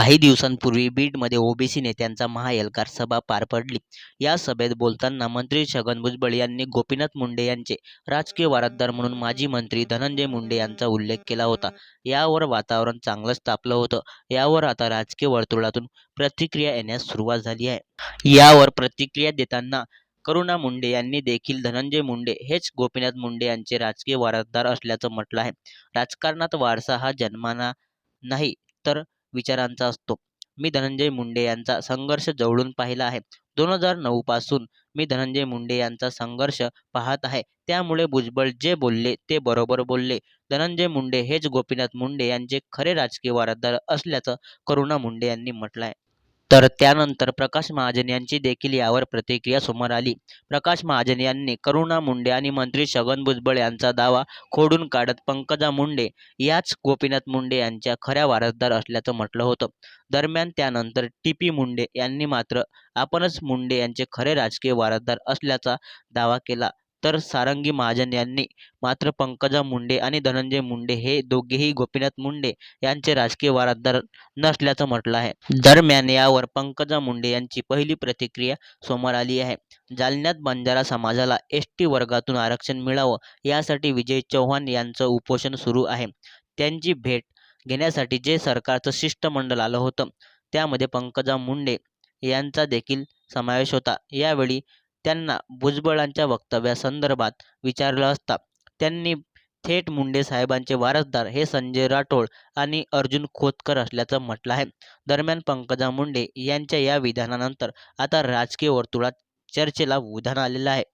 काही दिवसांपूर्वी बीडमध्ये ओबीसी नेत्यांचा महाएलकार सभा पार पडली. या सभेत बोलताना मंत्री छगन भुजबळ यांनी गोपीनाथ मुंडे यांचे राजकीय वारसदार म्हणून माजी मंत्री धनंजय मुंडे यांचा उल्लेख केला होता. यावर वातावरण चांगलंच तापलं होतं. यावर आता राजकीय वर्तुळातून प्रतिक्रिया येण्यास सुरुवात झाली आहे. यावर प्रतिक्रिया देताना करुणा मुंडे यांनी देखील धनंजय मुंडे हेच गोपीनाथ मुंडे यांचे राजकीय वारसदार असल्याचं म्हटलं आहे. राजकारणात वारसा हा जन्माना नाही तर विचारांचा असतो. मी धनंजय मुंडे यांचा संघर्ष जवळून पाहिला आहे. दोन हजार नऊ पासून मी धनंजय मुंडे यांचा संघर्ष पाहत आहे. त्यामुळे भुजबळ जे बोलले ते बरोबर बोलले. धनंजय मुंडे हेच गोपीनाथ मुंडे यांचे खरे राजकीय वारसदार असल्याचं करुणा मुंडे यांनी म्हटलंय. तर त्यानंतर प्रकाश महाजन यांची देखील यावर प्रतिक्रिया समोर आली. प्रकाश महाजन यांनी करुणा मुंडे आणि मंत्री छगन भुजबळ यांचा दावा खोडून काढत पंकजा मुंडे याच गोपीनाथ मुंडे यांच्या खऱ्या वारसदार असल्याचं म्हटलं होतं. दरम्यान त्यानंतर टी. पी. मुंडे यांनी मात्र आपणच मुंडे यांचे खरे राजकीय वारसदार असल्याचा दावा केला. तर सारंगी महाजन यांनी मात्र पंकजा मुंडे आणि धनंजय मुंडे हे दोघेही गोपीनाथ मुंडे यांचे राजकीय वारसदार नसल्याचं म्हटलं आहे. दरम्यान यावर पंकजा मुंडे यांची पहिली प्रतिक्रिया समोर आली आहे. जालन्यात बंजारा समाजाला एसटी वर्गातून आरक्षण मिळावं यासाठी विजय चव्हाण यांचं उपोषण सुरू आहे. त्यांची भेट घेण्यासाठी जे सरकारचं शिष्टमंडळ आलं होतं त्यामध्ये पंकजा मुंडे यांचा देखील समावेश होता. यावेळी त्यांना भुजबळांच्या वक्तव्यासंदर्भात विचारलं असता त्यांनी थेट मुंडे साहेबांचे वारसदार हे संजय राठोड आणि अर्जुन खोतकर असल्याचं म्हटलं आहे. दरम्यान पंकजा मुंडे यांच्या या विधानानंतर आता राजकीय वर्तुळात चर्चेला उधाण आलेलं आहे.